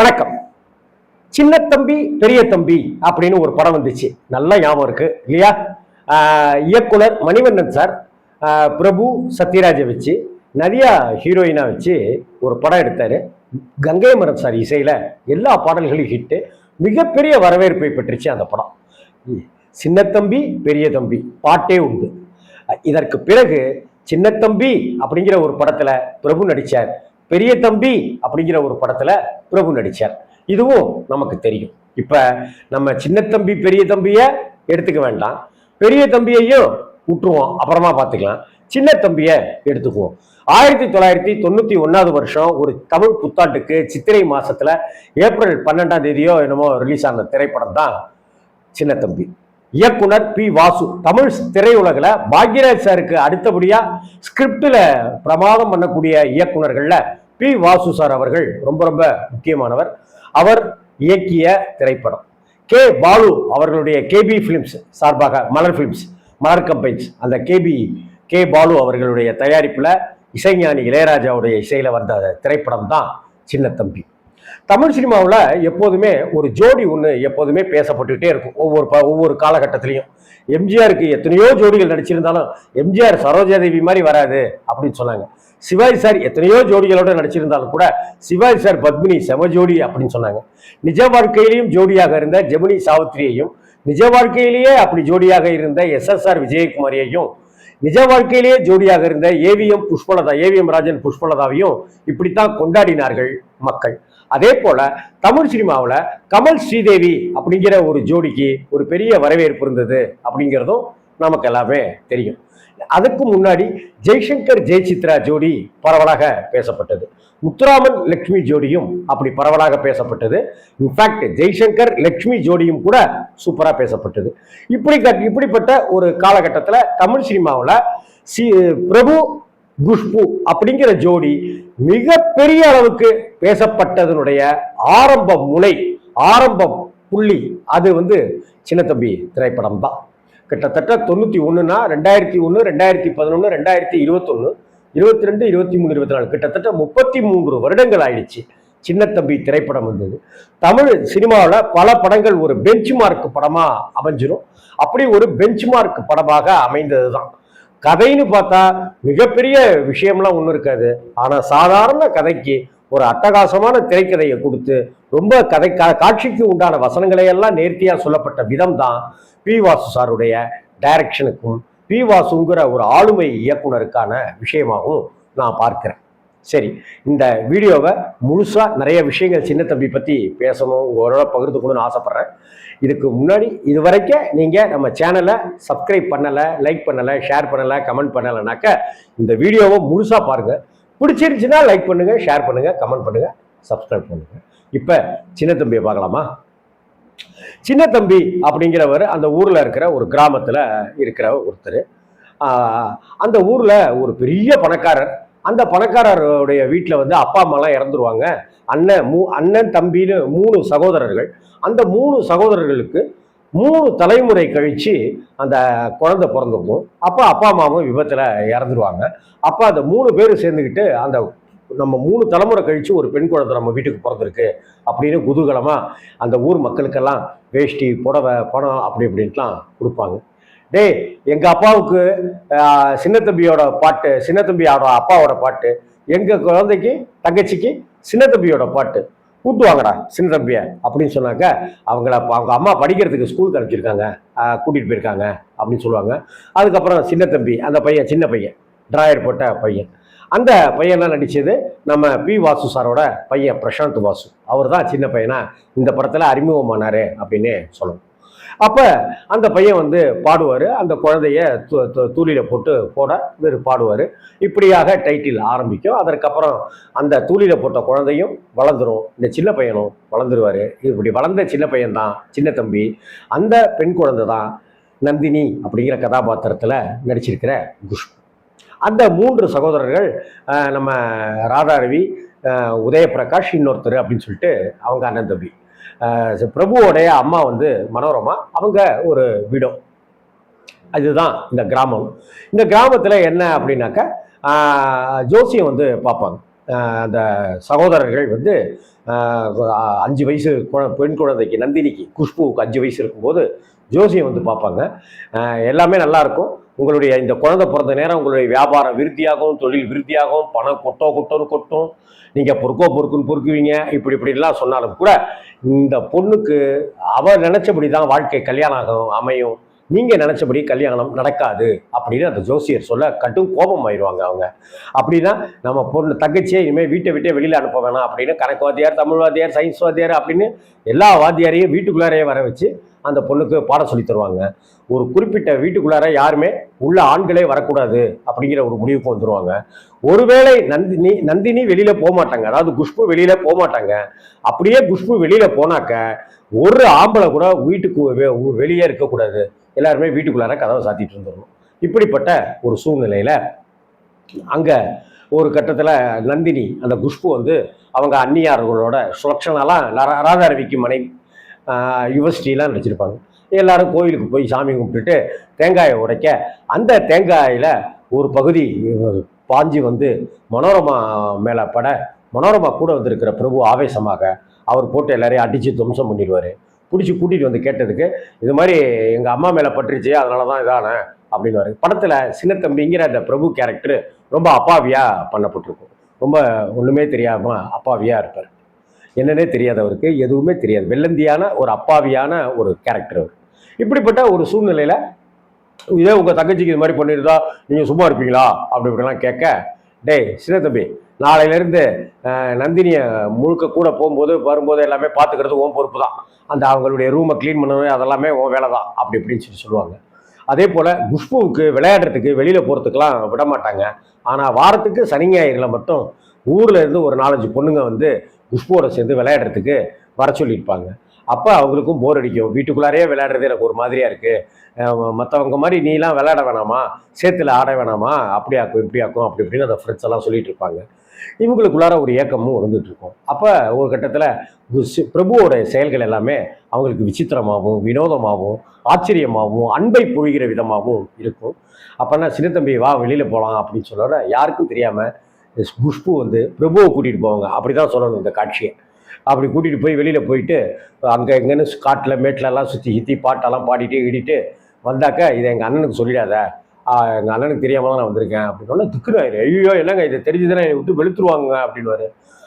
வணக்கம். சின்ன தம்பி பெரிய தம்பி அப்படின்னு ஒரு படம் வந்துச்சு. நல்லா ஞாபகம் இருக்கு இல்லையா? ஆஹ் இயக்குனர் மணிவண்ணன் சார் ஆஹ் பிரபு சத்யராஜை வச்சு நிறையா ஹீரோயினா வச்சு ஒரு படம் எடுத்தாரு. கங்கை மரம் சார் இசையில எல்லா பாடல்களும் ஹிட்டு மிகப்பெரிய வரவேற்பை பெற்றுச்சு அந்த படம். சின்ன தம்பி பெரிய தம்பி பாட்டே உண்டு. இதற்கு பிறகு சின்ன தம்பி அப்படிங்கிற ஒரு படத்துல பிரபு நடிச்சார். பெரிய தம்பி அப்படிங்கிற ஒரு படத்துல பிரபு நடிச்சார். இதுவும் நமக்கு தெரியும். இப்ப நம்ம சின்ன தம்பி பெரிய தம்பிய எடுத்துக்க வேண்டாம். பெரிய தம்பியையும் விட்டுருவோம் அப்புறமா பார்த்துக்கலாம். சின்ன தம்பிய எடுத்துக்குவோம். ஆயிரத்தி தொள்ளாயிரத்தி தொண்ணூத்தி ஒன்னாவது வருஷம் ஒரு தமிழ் புத்தாண்டுக்கு சித்திரை மாசத்துல ஏப்ரல் பன்னெண்டாம் தேதியோ என்னமோ ரிலீஸ் ஆன திரைப்படம் தான் சின்ன தம்பி. இயக்குனர் பி. வாசு. தமிழ் திரையுலகில் பாக்யராஜ் சாருக்கு அடுத்தபடியாக ஸ்கிரிப்டில் பிரமாதம் பண்ணக்கூடிய இயக்குனர்களில் பி வாசு சார் அவர்கள் ரொம்ப ரொம்ப முக்கியமானவர். அவர் இயக்கிய திரைப்படம். கே பாலு அவர்களுடைய கேபி ஃபிலிம்ஸ் சார்பாக மலர் ஃபிலிம்ஸ் மலர் கம்பெனிஸ் அந்த கேபி கே பாலு அவர்களுடைய தயாரிப்பில் இசைஞானி இளையராஜாவுடைய இசையில் வந்த திரைப்படம் தான் சின்ன தம்பி. தமிழ் சினிமாவில் எப்போதுமே ஒரு ஜோடி ஒன்று எப்போதுமே பேசப்பட்டுக்கிட்டே இருக்கும். ஒவ்வொரு ப ஒவ்வொரு காலகட்டத்திலையும். எம்ஜிஆருக்கு எத்தனையோ ஜோடிகள் நடிச்சிருந்தாலும் எம்ஜிஆர் சரோஜாதேவி மாதிரி வராது அப்படின்னு சொன்னாங்க. சிவாஜி சார் எத்தனையோ ஜோடிகளோட நடிச்சிருந்தாலும் கூட சிவாஜி சார் பத்மினி செம ஜோடி அப்படின்னு சொன்னாங்க. நிஜ வாழ்க்கையிலையும் ஜோடியாக இருந்த ஜெமினி சாவித்திரியையும் நிஜ வாழ்க்கையிலேயே அப்படி ஜோடியாக இருந்த எஸ் எஸ் ஆர் விஜயகுமாரியையும் நிஜ வாழ்க்கையிலேயே ஜோடியாக இருந்த ஏவிஎம் புஷ்பலதா ஏவிஎம் ராஜன் புஷ்பலதாவையும் இப்படித்தான் கொண்டாடினார்கள் மக்கள். அதே போல தமிழ் சினிமாவில் கமல் ஸ்ரீதேவி அப்படிங்கிற ஒரு ஜோடிக்கு ஒரு பெரிய வரவேற்பு இருந்தது அப்படிங்கிறதும் நமக்கு எல்லாமே தெரியும். அதுக்கு முன்னாடி ஜெய்சங்கர் ஜெயசித்ரா ஜோடி பரவலாக பேசப்பட்டது. முத்துராமன் லக்ஷ்மி ஜோடியும் அப்படி பரவலாக பேசப்பட்டது. இன்ஃபேக்ட் ஜெய்சங்கர் லக்ஷ்மி ஜோடியும் கூட சூப்பராக பேசப்பட்டது. இப்படி இப்படிப்பட்ட ஒரு காலகட்டத்தில் தமிழ் சினிமாவில் சி பிரபு குஷ்பு அப்படிங்கிற ஜோடி மிகப்பெரிய அளவுக்கு பேசப்பட்டதனுடைய ஆரம்ப முனை ஆரம்ப புள்ளி அது வந்து சின்னத்தம்பி திரைப்படம் தான் கிட்டத்தட்ட தொண்ணூற்றி ஒன்றுனா ரெண்டாயிரத்தி ஒன்று ரெண்டாயிரத்தி பதினொன்று ரெண்டாயிரத்தி இருபத்தொன்று இருபத்தி ரெண்டு இருபத்தி மூணு இருபத்தி நாலு கிட்டத்தட்ட முப்பத்தி மூன்று வருடங்கள் ஆயிடுச்சு சின்ன தம்பி திரைப்படம் வந்தது. தமிழ் சினிமாவில் பல படங்கள் ஒரு பெஞ்ச் மார்க் படமாக அமைஞ்சிடும் அப்படி ஒரு பெஞ்ச் மார்க் படமாக அமைந்தது தான் கதைன்னு பார்த்தா மிகப்பெரிய விஷயம்லாம் ஒன்றும் இருக்காது. ஆனால் சாதாரண கதைக்கு ஒரு அட்டகாசமான திரைக்கதையை கொடுத்து ரொம்ப கதை காட்சிக்கு உண்டான வசனங்களை எல்லாம் நேர்த்தியாக சொல்லப்பட்ட விதம் தான் பி வாசு சாருடைய டைரக்ஷனுக்கும் பி வாசுங்கிற ஒரு ஆளுமை இயக்குனருக்கான விஷயமாகவும் நான் பார்க்கிறேன். சரி இந்த வீடியோவை முழுசாக நிறைய விஷயங்கள் சின்ன தம்பி பற்றி பேசணும் உங்களோட பகிர்ந்துக்கணும்னு ஆசைப்பட்றேன். இதுக்கு முன்னாடி இது வரைக்கும் நீங்கள் நம்ம சேனலை சப்ஸ்கிரைப் பண்ணலை லைக் பண்ணலை ஷேர் பண்ணலை கமெண்ட் பண்ணலைனாக்க இந்த வீடியோவை முழுசாக பாருங்கள் பிடிச்சிருச்சுன்னா லைக் பண்ணுங்கள் ஷேர் பண்ணுங்கள் கமெண்ட் பண்ணுங்கள் சப்ஸ்கிரைப் பண்ணுங்கள் இப்போ சின்ன தம்பியை பார்க்கலாமா? சின்ன தம்பி அப்படிங்கிறவர் அந்த ஊரில் இருக்கிற ஒரு கிராமத்தில் இருக்கிற ஒருத்தர். அந்த ஊரில் ஒரு பெரிய பணக்காரர். அந்த பணக்காரருடைய வீட்டில் வந்து அப்பா அம்மாலாம் இறந்துருவாங்க. அண்ணன் மூ அண்ணன் தம்பின்னு மூணு சகோதரர்கள். அந்த மூணு சகோதரர்களுக்கு மூணு தலைமுறை கழித்து அந்த குழந்தை பிறந்திருக்கும். அப்போ அப்பா அம்மாவும் விபத்தில் இறந்துருவாங்க. அப்போ அந்த மூணு பேரும் சேர்ந்துக்கிட்டு அந்த நம்ம மூணு தலைமுறை கழித்து ஒரு பெண் குழந்தை நம்ம வீட்டுக்கு பிறந்திருக்கு அப்படின்னு குதூகலமாக அந்த ஊர் மக்களுக்கெல்லாம் வேஷ்டி புடவை பணம் அப்படி இப்படின்ட்டுலாம் கொடுப்பாங்க. டேய் எங்கள் அப்பாவுக்கு சின்னத்தம்பியோட சின்ன தம்பியோட பாட்டு சின்ன தம்பியோட அப்பாவோட பாட்டு எங்கள் குழந்தைக்கு தங்கச்சிக்கு சின்ன தம்பியோட பாட்டு கூட்டு வாங்கடா சின்ன தம்பியை அப்படின்னு சொன்னாக்க அவங்கள அவங்க அம்மா படிக்கிறதுக்கு ஸ்கூலுக்கு அனுப்பிச்சிருக்காங்க. கூட்டிகிட்டு போயிருக்காங்க அப்படின்னு சொல்லுவாங்க. அதுக்கப்புறம் சின்ன தம்பி அந்த பையன் சின்ன பையன் டிராயர் போட்ட பையன். அந்த பையன்லாம் நடித்தது நம்ம பி வாசு சாரோட பையன் பிரசாந்த் வாசு. அவர் தான் சின்ன பையனாக இந்த படத்தில் அறிமுகமானார் அப்படின்னு சொல்லணும். அப்போ அந்த பையன் வந்து பாடுவார் அந்த குழந்தைய தூளியில் போட்டு போட இவர் பாடுவார். இப்படியாக டைட்டில் ஆரம்பிக்கும். அதற்கப்புறம் அந்த தூளியில் போட்ட குழந்தையும் வளர்ந்துரும். இந்த சின்ன பையனும் வளர்ந்துருவார். இப்படி வளர்ந்த சின்ன பையன்தான் சின்ன தம்பி அந்த பெண் குழந்தை தான் நந்தினி அப்படிங்கிற கதாபாத்திரத்தில் நடிச்சிருக்கிற குஷ்பு. அந்த மூன்று சகோதரர்கள் நம்ம ராதாரவி உதயபிரகாஷ் இன்னொருத்தர் அப்படின்னு சொல்லிட்டு அவங்க அண்ணன் தம்பி. பிரபுவோடைய அம்மா வந்து மனோரமா அவங்க ஒரு விடோ அதுதான் இந்த கிராமம். இந்த கிராமத்தில் என்ன அப்படின்னாக்கா ஜோசியம் வந்து பார்ப்பாங்க. அந்த சகோதரர்கள் வந்து அஞ்சு வயசு குழ- பெண் குழந்தைக்கு நந்தினிக்கு குஷ்புவுக்கு அஞ்சு வயசு இருக்கும்போது ஜோசியம் வந்து பார்ப்பாங்க. எல்லாமே நல்லாயிருக்கும் உங்களுடைய இந்த குழந்தை பிறந்த நேரம் உங்களுடைய வியாபாரம் விருத்தியாகும் தொழில் விருத்தியாகும் பணம் கொட்டோ கொட்டோன்னு கொட்டும். நீங்கள் பொறுக்கோ பொறுக்குன்னு பொறுக்குவீங்க. இப்படி இப்படிலாம் சொன்னாலும் கூட இந்த பொண்ணுக்கு அவ நினச்சபடி தான் வாழ்க்கை கல்யாணம் ஆகும் அமையும். நீங்கள் நினச்சபடி கல்யாணம் நடக்காது அப்படின்னு அந்த ஜோசியர் சொல்ல கட்டும் கோபம் ஆயிடுவாங்க அவங்க. அப்படின்னா நம்ம பொண்ணு தங்கச்சியை இனிமேல் வீட்டை விட்டே வெளியில் அனுப்ப வேணாம் அப்படின்னு கணக்கு வாத்தியார் தமிழ் வாத்தியார் சயின்ஸ் வாத்தியார் அப்படின்னு எல்லா வாத்தியாரையும் வீட்டுக்குள்ளாரையே வர வச்சு அந்த பொண்ணுக்கு பாடம் சொல்லி தருவாங்க. ஒரு குறிப்பிட்ட வீட்டுக்குள்ளார யாருமே உள்ள ஆண்களே வரக்கூடாது அப்படிங்கிற ஒரு முடிவுக்கு வந்துருவாங்க. ஒருவேளை நந்தினி நந்தினி வெளியில போக மாட்டாங்க அதாவது குஷ்பு வெளியில போக மாட்டாங்க அப்படியே குஷ்பு வெளியில போனாக்க ஒரு ஆம்பளை கூட வீட்டுக்கு வெ- வெளியே இருக்கக்கூடாது. எல்லாருமே வீட்டுக்குள்ளார கதவை சாத்திட்டு இருந்துடணும் இப்படிப்பட்ட ஒரு சூழ்நிலையில அங்க ஒரு கட்டத்தில் நந்தினி அந்த குஷ்பு வந்து அவங்க அந்நியார்களோட சுலக்ஷனாலாம் ராதாரவிக்கு மனை ஆஹ் யுவஸ்ரீலாம் நடிச்சிருப்பாங்க. எல்லாரும் கோயிலுக்கு போய் சாமி கும்பிட்டுட்டு தேங்காயை உடைக்க அந்த தேங்காயில் ஒரு பகுதி பாஞ்சி வந்து மனோரமா மேலே பட மனோரமா கூட வந்திருக்கிற பிரபு ஆவேசமாக அவர் போட்டு எல்லாரையும் அடித்து துவம்சம் பண்ணிடுவார். பிடிச்சி கூட்டிகிட்டு வந்து கேட்டதுக்கு இது மாதிரி எங்கள் அம்மா மேலே பட்டுருச்சு அதனால தான் இதான அப்படின்னு படத்தில் சின்னத்தம்பிங்கிற அந்த பிரபு கேரக்டர் ரொம்ப அப்பாவியாக பண்ணப்பட்டிருக்கும். ரொம்ப ஒன்றுமே தெரியாமல் அப்பாவியாக இருப்பார். என்னன்னே தெரியாதவருக்கு எதுவுமே தெரியாது. வெள்ளந்தியான ஒரு அப்பாவியான ஒரு கேரக்டர் அவர். இப்படிப்பட்ட ஒரு சூழ்நிலையில் இதே உங்கள் தங்கச்சிக்கு இது மாதிரி பண்ணியிருந்தா நீங்கள் சும்மா இருப்பீங்களா? அப்படி இப்படிலாம் கேட்க டேய் சின்ன தம்பி நாளையிலேருந்து நந்தினியை முழுக்க கூட போகும்போது வரும்போது எல்லாமே பார்த்துக்கிறது உன் பொறுப்பு தான் அந்த அவங்களுடைய ரூமை க்ளீன் பண்ணவே அதெல்லாமே உன் வேலை தான் அப்படி இப்படின்னு சொல்லி சொல்லுவாங்க. அதே போல் குஷ்புவுக்கு விளையாடுறதுக்கு வெளியில் போகிறதுக்கெலாம் விட மாட்டாங்க. ஆனால் வாரத்துக்கு சனி ஞாயிறில் மட்டும் ஊரில் இருந்து ஒரு நாலஞ்சு பொண்ணுங்க வந்து குஷ்புவோட சேர்ந்து விளையாடுறதுக்கு வர சொல்லியிருப்பாங்க. அப்போ அவங்களுக்கும் போர் அடிக்கும். வீட்டுக்குள்ளாரே விளையாடுறது எனக்கு ஒரு மாதிரியாக இருக்குது மற்றவங்க மாதிரி நீலாம் விளையாட வேணாமா? சேத்துல ஆட வேணாமா? அப்படி ஆக்கும் இப்படி ஆக்கும் அப்படி இப்படின்னு அந்த ஃப்ரெண்ட்ஸ் எல்லாம் சொல்லிட்டு இருப்பாங்க. இவங்களுக்குள்ளார ஒரு ஏக்கமும் இருந்துட்டு இருக்கும். அப்போ ஒரு கட்டத்தில் பிரபுவோட செயல்கள் எல்லாமே அவங்களுக்கு விசித்திரமாகவும் வினோதமாகவும் ஆச்சரியமாகவும் அன்பை பொழிகிற விதமாகவும் இருக்கும். அப்போனா சின்னத்தம்பி வா வெளியில் போகலாம் அப்படின்னு சொல்லுற யாருக்கும் தெரியாமல் குஷ்பு வந்து பிரபுவை கூட்டிகிட்டு போவாங்க. அப்படி தான் சொல்லணும் இந்த காட்சியை. அப்படி கூட்டிகிட்டு போய் வெளியில் போயிட்டு அங்கே எங்கேன்னு காட்டில் மேட்டிலலாம் சுற்றி சுற்றி பாட்டெல்லாம் பாடிட்டு இடிட்டு வந்தாக்க இதை எங்கள் அண்ணனுக்கு சொல்லிடாத. எங்கள் அண்ணனுக்கு தெரியாமல் தான் நான் வந்திருக்கேன் அப்படின்னா திக்குனாயிரு ஐயோ என்னங்க இதை? தெரிஞ்சுதானே என்னை விட்டு வெளுத்துருவாங்க அப்படின்வாரு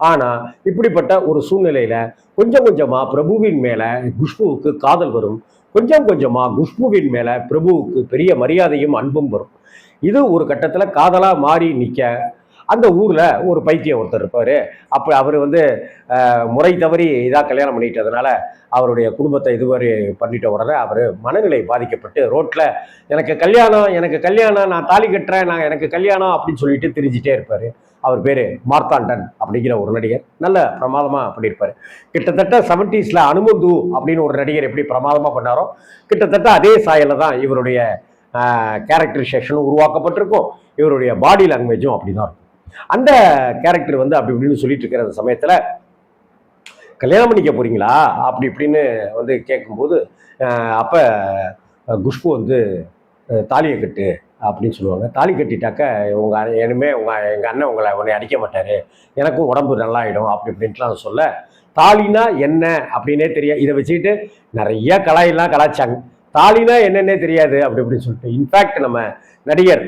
ஆனால் இப்படிப்பட்ட ஒரு சூழ்நிலையில் கொஞ்சம் கொஞ்சமாக பிரபுவின் மேலே குஷ்புவுக்கு காதல் வரும். கொஞ்சம் கொஞ்சமாக குஷ்புவின் மேலே பிரபுவுக்கு பெரிய மரியாதையும் அன்பும் வரும். இது ஒரு கட்டத்தில் காதலாக மாறி நிற்க அந்த ஊரில் ஒரு பைத்தியம் ஒருத்தர் இருப்பார். அப்போ அவர் வந்து முறை தவறி இதாக கல்யாணம் பண்ணிட்டதுனால அவருடைய குடும்பத்தை இதுவரை பண்ணிட்ட உடனே அவர் மனநிலை பாதிக்கப்பட்டு ரோட்டில் எனக்கு கல்யாணம் எனக்கு கல்யாணம் நான் தாலி கட்டுறேன் நான் எனக்கு கல்யாணம் அப்படின்னு சொல்லிட்டு திரிஞ்சிட்டே இருப்பார். அவர் பேர் மார்த்தாண்டன் அப்படிங்கிற ஒரு நடிகர். நல்ல பிரமாதமாக பண்ணியிருப்பார் கிட்டத்தட்ட செவன்டீஸில் அனுமந்து அப்படின்னு ஒரு நடிகர் எப்படி பிரமாதமாக பண்ணாரோ கிட்டத்தட்ட அதே சாயலில் தான் இவருடைய கேரக்டரைசேஷனும் உருவாக்கப்பட்டிருக்கும். இவருடைய பாடி லாங்குவேஜும் அப்படி தான் இருக்கும். அந்த கேரக்டர் வந்து அப்படி இப்படின்னு சொல்லிட்டு இருக்கிற அந்த சமயத்தில் கல்யாணம் பண்ணிக்க போறீங்களா? அப்படி இப்படின்னு வந்து கேட்கும்போது அப்போ குஷ்பு வந்து தாலியை கட்டு அப்படின்னு சொல்லுவாங்க. தாலி கட்டிட்டாக்க உங்கள் இனிமே உங்கள் எங்கள் அண்ணன் உங்களை உன்னை அடிக்க மாட்டார். எனக்கும் உடம்பு நல்லாயிடும் அப்படி இப்படின்ட்டுலாம் சொல்ல தாலினா என்ன? அப்படின்னே தெரியாது. இதை வச்சுக்கிட்டு நிறைய கலாயெல்லாம் கலாச்சாங்க. தாலினா என்னன்னே தெரியாது அப்படி இப்படின்னு சொல்லிட்டு. இன்ஃபேக்ட் நம்ம நடிகர்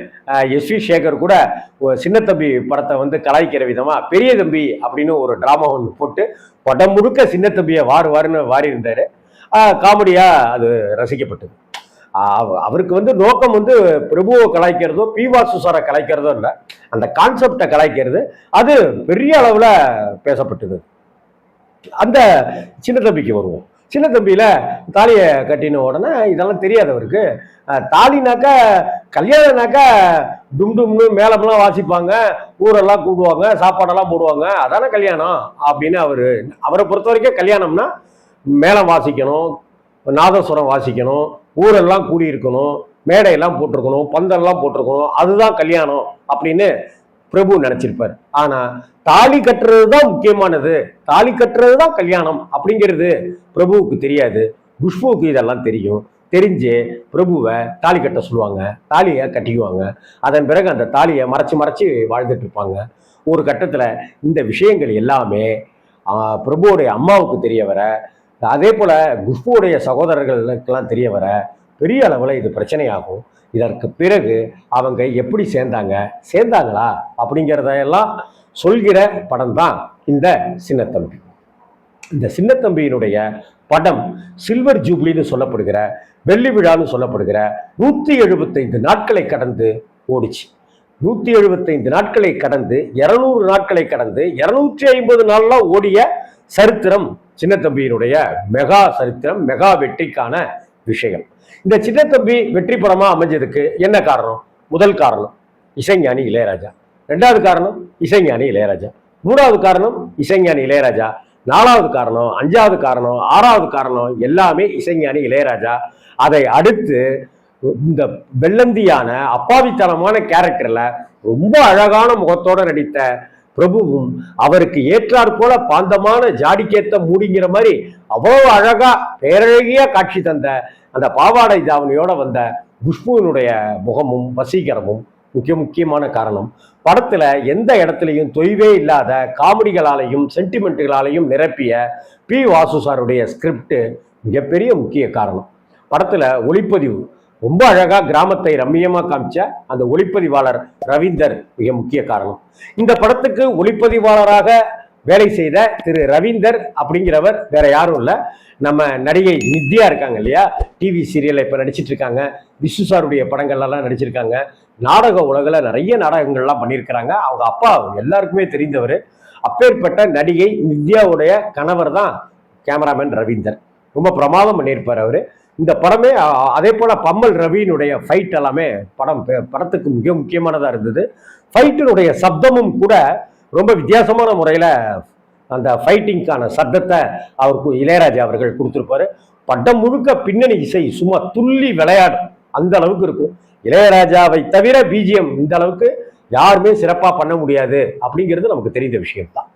எஸ் வி சேகர் கூட சின்ன தம்பி படத்தை வந்து கலாய்க்கிற விதமாக பெரிய தம்பி அப்படின்னு ஒரு ட்ராமா ஒன்று போட்டு உடம்பு முழுக்க சின்ன தம்பியை வாரு வாருன்னு வாரி இருந்தார். காமெடியாக அது ரசிக்கப்பட்டது. அவருக்கு வந்து நோக்கம் வந்து பிரபுவை கலாய்க்கிறதோ பி வாசு சாரை கலாய்க்கிறதோ இல்லை அந்த கான்செப்டை கலாய்க்கிறது அது பெரிய அளவில் பேசப்பட்டது. அந்த சின்ன தம்பிக்கு வருவோம். சின்ன தம்பியில் தாலியை கட்டின உடனே இதெல்லாம் தெரியாது அவருக்கு. தாலினாக்கா கல்யாணம்னாக்கா டும் டும்னு மேளமெல்லாம் வாசிப்பாங்க ஊரெல்லாம் கூடுவாங்க சாப்பாடெல்லாம் போடுவாங்க அதானே கல்யாணம் அப்படின்னு அவர் அவரை பொறுத்த வரைக்கும் கல்யாணம்னா மேளம் வாசிக்கணும் நாதஸ்வரம் வாசிக்கணும் ஊரெல்லாம் கூடியிருக்கணும் மேடையெல்லாம் போட்டிருக்கணும் பந்தல்லாம் போட்டிருக்கணும் அதுதான் கல்யாணம் அப்படின்னு பிரபு நினைச்சிருப்பார். ஆனா தாலி கட்டுறது தான் முக்கியமானது. தாலி கட்டுறது தான் கல்யாணம் அப்படிங்கிறது பிரபுவுக்கு தெரியாது. குஷ்புவுக்கு இதெல்லாம் தெரியும். தெரிஞ்சு பிரபுவை தாலி கட்ட சொல்லுவாங்க. தாலியை கட்டிக்குவாங்க. அதன் பிறகு அந்த தாலியை மறைச்சு மறைச்சு வாழ்ந்துட்டு இருப்பாங்க. ஒரு கட்டத்தில் இந்த விஷயங்கள் எல்லாமே பிரபுவோடைய அம்மாவுக்கு தெரிய வர அதே போல் குஷ்புவோடைய சகோதரர்களுக்கெல்லாம் தெரிய வர பெரிய அளவில் இது பிரச்சனையாகும். இதற்கு பிறகு அவங்க எப்படி சேர்ந்தாங்க? சேர்ந்தாங்களா? அப்படிங்கிறதையெல்லாம் சொல்கிற படம் தான் இந்த சின்னத்தம்பி. இந்த சின்னத்தம்பியினுடைய படம் சில்வர் ஜூப்ளின்னு சொல்லப்படுகிற வெள்ளி விழான்னு சொல்லப்படுகிற நூற்றி எழுபத்தைந்து நாட்களை கடந்து ஓடிச்சு. நூற்றி எழுபத்தைந்து நாட்களை கடந்து இரநூறு நாட்களை கடந்து இரநூற்றி ஐம்பது நாள்லாம் ஓடிய சரித்திரம் சின்னத்தம்பியினுடைய மெகா சரித்திரம் மெகா வெற்றிக்கான விஷயம் இந்த சின்னத்தம்பி வெற்றி படமாக அமைஞ்சதுக்கு என்ன காரணம்? முதல் காரணம் இசைஞானி இளையராஜா. ரெண்டாவது காரணம் இசைஞானி இளையராஜா. மூணாவது காரணம் இசைஞானி இளையராஜா. நாலாவது காரணம் அஞ்சாவது காரணம் ஆறாவது காரணம் எல்லாமே இசைஞானி இளையராஜா. அதை அடுத்து இந்த வெள்ளந்தியான அப்பாவித்தனமான கேரக்டர்ல ரொம்ப அழகான முகத்தோடு நடித்த பிரபுவும் அவருக்கு ஏற்றாற் போல பாந்தமான ஜாடிக்கேத்த மூடிங்கிற மாதிரி அவ்வளவு அழகா பேரழகியா காட்சி தந்த அந்த பாவாடை தாவணியோட வந்த குஷ்புவினுடைய முகமும் வசீகரமும் முக்கிய முக்கியமான காரணம். படத்துல எந்த இடத்துலையும் தொய்வே இல்லாத காமெடிகளாலையும் சென்டிமெண்ட்டுகளாலையும் நிரப்பிய பி வாசு சாருடைய ஸ்கிரிப்ட் மிகப்பெரிய முக்கிய காரணம். படத்துல ஒளிப்பதிவு ரொம்ப அழகா கிராமத்தை ரம்மியமா காமிச்ச அந்த ஒளிப்பதிவாளர் ரவீந்தர் மிக முக்கிய காரணம். இந்த படத்துக்கு ஒளிப்பதிவாளராக வேலை செய்த திரு ரவீந்தர் அப்படிங்கிறவர் வேற யாரும் இல்லை. நம்ம நடிகை நித்யா இருக்காங்க இல்லையா? டிவி சீரியலில் இப்போ நடிச்சிட்டு இருக்காங்க. விஷ்ணு சாருடைய படங்கள்லாம் நடிச்சிருக்காங்க. நாடக உலகில் நிறைய நாடகங்கள்லாம் பண்ணியிருக்கிறாங்க. அவங்க அப்பா எல்லாருக்குமே தெரிந்தவர். அப்பேற்பட்ட நடிகை நித்யாவுடைய கணவர் தான் கேமராமேன் ரவீந்தர். ரொம்ப பிரமாதம் பண்ணியிருப்பார் அவர். இந்த படமே அதே போல பம்மல் ரவியினுடைய ஃபைட் எல்லாமே படம் படத்துக்கு மிக முக்கியமானதாக இருந்தது. ஃபைட்டினுடைய சப்தமும் கூட ரொம்ப வித்தியாசமான முறையில் அந்த ஃபைட்டிங்க்கான சப்தத்தை அவருக்கு இளையராஜா அவர்கள் கொடுத்துருப்பாரு. படம் முழுக்க பின்னணி இசை சும்மா துள்ளி விளையாடும் அந்த அளவுக்கு இருக்கும். இளையராஜாவை தவிர பிஜிஎம் இந்த அளவுக்கு யாருமே சிறப்பாக பண்ண முடியாது அப்படிங்கிறது நமக்கு தெரிந்த விஷயம் தான்